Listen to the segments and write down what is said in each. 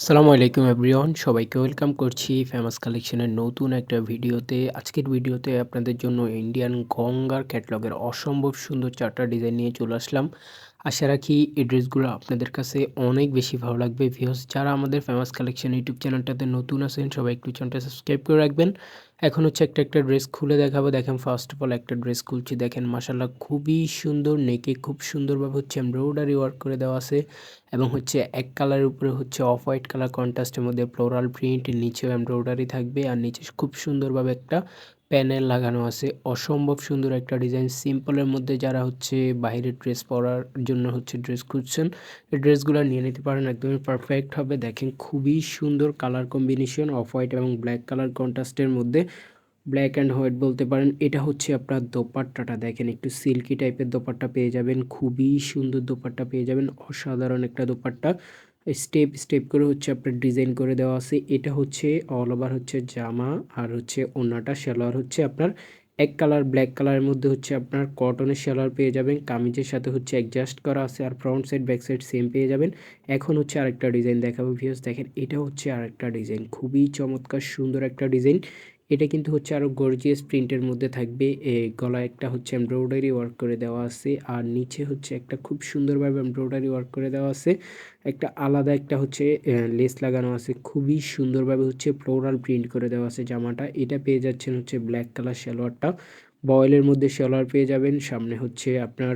আসসালামু আলাইকুম এভরিওয়ান, সবাইকে ওয়েলকাম করছি ফেমাস কালেকশনের নতুন একটা ভিডিওতে। আজকের ভিডিওতে আপনাদের জন্য ইন্ডিয়ান গঙ্গার ক্যাটলগের অসম্ভব সুন্দর চারটা ডিজাইন নিয়ে চলে আসলাম। আশা রাখি এই ড্রেসগুলো আপনাদের কাছে অনেক বেশি ভালো লাগবে। ভিউস যারা আমাদের ফেমাস কালেকশন ইউটিউব চ্যানেলটাতে নতুন আছেন, সবাই একটু চ্যানেলটা সাবস্ক্রাইব করে রাখবেন। এখন হচ্ছে একটা একটা ড্রেস খুলে দেখাবো। দেখেন ফার্স্ট অফ অল একটা ড্রেস খুলছি। দেখেন মাসাল্লাহ খুবই সুন্দর, নেকে খুব সুন্দরভাবে হচ্ছে এমব্রয়ডারি ওয়ার্ক করে দেওয়া আছে। এবং হচ্ছে এক কালারের উপরে হচ্ছে অফ হোয়াইট কালার কন্ট্রাস্টের মধ্যে ফ্লোরাল প্রিন্ট নিচেও এমব্রয়ডারি থাকবে। আর নিচে খুব সুন্দরভাবে একটা প্যানেল লাগানো আছে। অসম্ভব সুন্দর একটা ডিজাইন। সিম্পলের মধ্যে যারা হচ্ছে বাইরের ড্রেস পরার জন্য হচ্ছে ড্রেস খুঁজছেন, এই ড্রেসগুলো নিয়ে নিতে পারেন। একদমই পারফেক্ট হবে। দেখেন খুবই সুন্দর কালার কম্বিনেশন অফ হোয়াইট এবং ব্ল্যাক কালার কন্ট্রাস্টের মধ্যে। ব্ল্যাক অ্যান্ড হোয়াইট বলতে পারেন। এটা হচ্ছে আপনার দোপাট্টাটা। দেখেন একটু সিল্কি টাইপের দোপাট্টা পেয়ে যাবেন। খুবই সুন্দর দোপাট্টা পেয়ে যাবেন। অসাধারণ একটা দোপাট্টা। স্টেপ স্টেপ করে হচ্ছে আপনার ডিজাইন করে দেওয়া আছে। এটা হচ্ছে অল ওভার হচ্ছে জামা আর হচ্ছে ওনাটা সালোয়ার হচ্ছে আপনার এক কালার ব্ল্যাক কালারের মধ্যে হচ্ছে আপনার কটনের সালোয়ার পেয়ে যাবেন। কামিজের সাথে হচ্ছে অ্যাডজাস্ট করা আছে আর front side back side same পেয়ে যাবেন। এখন হচ্ছে আরেকটা ডিজাইন দেখাবো ভিউস দেখেন, এটা হচ্ছে আরেকটা ডিজাইন খুবই চমৎকার, সুন্দর একটা ডিজাইন এটা কিন্তু হচ্ছে আরও গর্জিয়াস প্রিন্টের মধ্যে থাকবে। গলা একটা হচ্ছে এমব্রয়ডারি ওয়ার্ক করে দেওয়া আছে আর নিচে হচ্ছে একটা খুব সুন্দরভাবে এমব্রয়ডারি ওয়ার্ক করে দেওয়া আছে। একটা আলাদা একটা হচ্ছে লেস লাগানো আছে। খুবই সুন্দরভাবে হচ্ছে ফ্লোরাল প্রিন্ট করে দেওয়া আছে জামাটা। এটা পেয়ে যাচ্ছেন হচ্ছে ব্ল্যাক কালার সালোয়ারটা। বয়েলের মধ্যে সালোয়ার পেয়ে যাবেন। সামনে হচ্ছে আপনার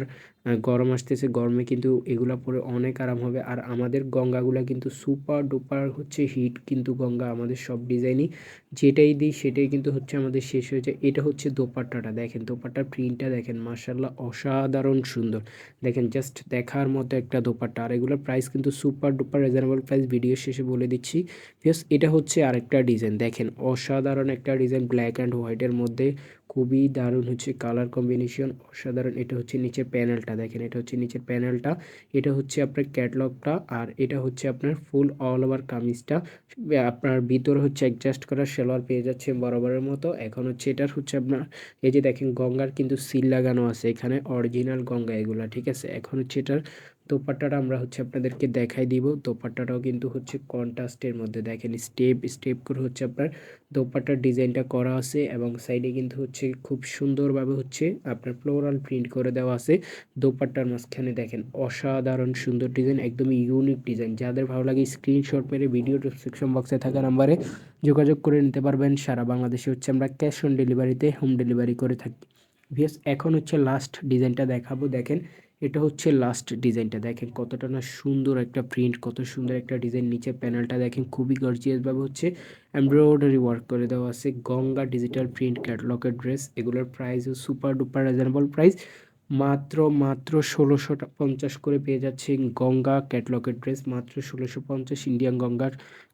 গরম আসতেছে, গরমে কিন্তু এগুলো পরে অনেক আরাম হবে। আর আমাদের গঙ্গাগুলা কিন্তু সুপার ডুপার হচ্ছে হিট কিন্তু গঙ্গা আমাদের সব ডিজাইনই যেটাই দিই সেটাই কিন্তু হচ্ছে আমাদের শেষ হয়ে যায়। এটা হচ্ছে দোপাট্টাটা, দেখেন দোপাট্টার প্রিন্টটা দেখেন মার্শাল্লাহ অসাধারণ সুন্দর। দেখেন জাস্ট দেখার মতো একটা দোপাট্টা। আর এগুলোর প্রাইস কিন্তু super duper reasonable price video শেষে বলে দিচ্ছি। প্লাস এটা হচ্ছে আরেকটা ডিজাইন দেখেন অসাধারণ একটা ডিজাইন ব্ল্যাক অ্যান্ড হোয়াইটের মধ্যে খুবই দারুণ হচ্ছে কালার কম্বিনেশন অসাধারণ। এটা হচ্ছে নিচের প্যানেলটা দেখেন, এটা হচ্ছে নিচের প্যানেলটা এটা হচ্ছে আপনার ক্যাটলগটা আর এটা হচ্ছে আপনার ফুল অল ওভার কামিজটা। আপনার ভিতরে হচ্ছে অ্যাডজাস্ট করা সেলোয়ার পেয়ে যাচ্ছে বরাবরের মতো। এখন হচ্ছে এটার হচ্ছে আপনার, এই যে দেখেন গঙ্গার কিন্তু সিল লাগানো আছে এখানে অরিজিনাল গঙ্গা এগুলা, ঠিক আছে? এখন হচ্ছে এটার দোপাট্টাটা আমরা হচ্ছে আপনাদেরকে দেখাই দিব। দোপাট্টাটাও কিন্তু হচ্ছে কন্ট্রাস্টের মধ্যে। দেখেন স্টেপ স্টেপ করে হচ্ছে আপনার দোপাট্টার ডিজাইনটা করা আছে এবং সাইডে কিন্তু হচ্ছে খুব সুন্দরভাবে হচ্ছে আপনার ফ্লোরাল প্রিন্ট করে দেওয়া আছে। দোপাট্টার মাঝখানে দেখেন, অসাধারণ সুন্দর ডিজাইন একদমই ইউনিক ডিজাইন যাদের ভালো লাগে স্ক্রিনশট মেরে ভিডিও ডিসক্রিপশন বক্সে থাকা নাম্বারে যোগাযোগ করে নিতে পারবেন। সারা বাংলাদেশে হচ্ছে আমরা ক্যাশ অন ডেলিভারিতে হোম ডেলিভারি করে থাকি। ভিএস এখন হচ্ছে লাস্ট ডিজাইনটা দেখাবো। দেখেন এটা হচ্ছে লাস্ট ডিজাইনটা দেখেন কতটা না সুন্দর একটা প্রিন্ট কত সুন্দর একটা ডিজাইন নিচে প্যানেলটা দেখেন খুবই গর্জিয়াসভাবে হচ্ছে এমব্রয়ডারি ওয়ার্ক করে দেওয়া আছে। গঙ্গা ডিজিটাল প্রিন্ট ক্যাটলগের ড্রেস এগুলোর প্রাইসও সুপার ডুপার রিজনেবল প্রাইস মাত্র মাত্র ষোলোশো পঞ্চাশ করে পেয়ে যাচ্ছে গঙ্গা ক্যাটলগের ড্রেস মাত্র ষোলোশো পঞ্চাশ ইন্ডিয়ান গঙ্গার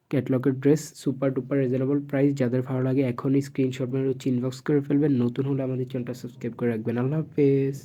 ক্যাটলগের dress super duper reasonable price যাদের ভালো লাগে এখনই স্ক্রিনশট মেরে ইনবক্স করে ফেলবেন। নতুন হলে আমাদের চ্যানেলটা সাবস্ক্রাইব করে রাখবেন। আল্লাহ হাফেজ।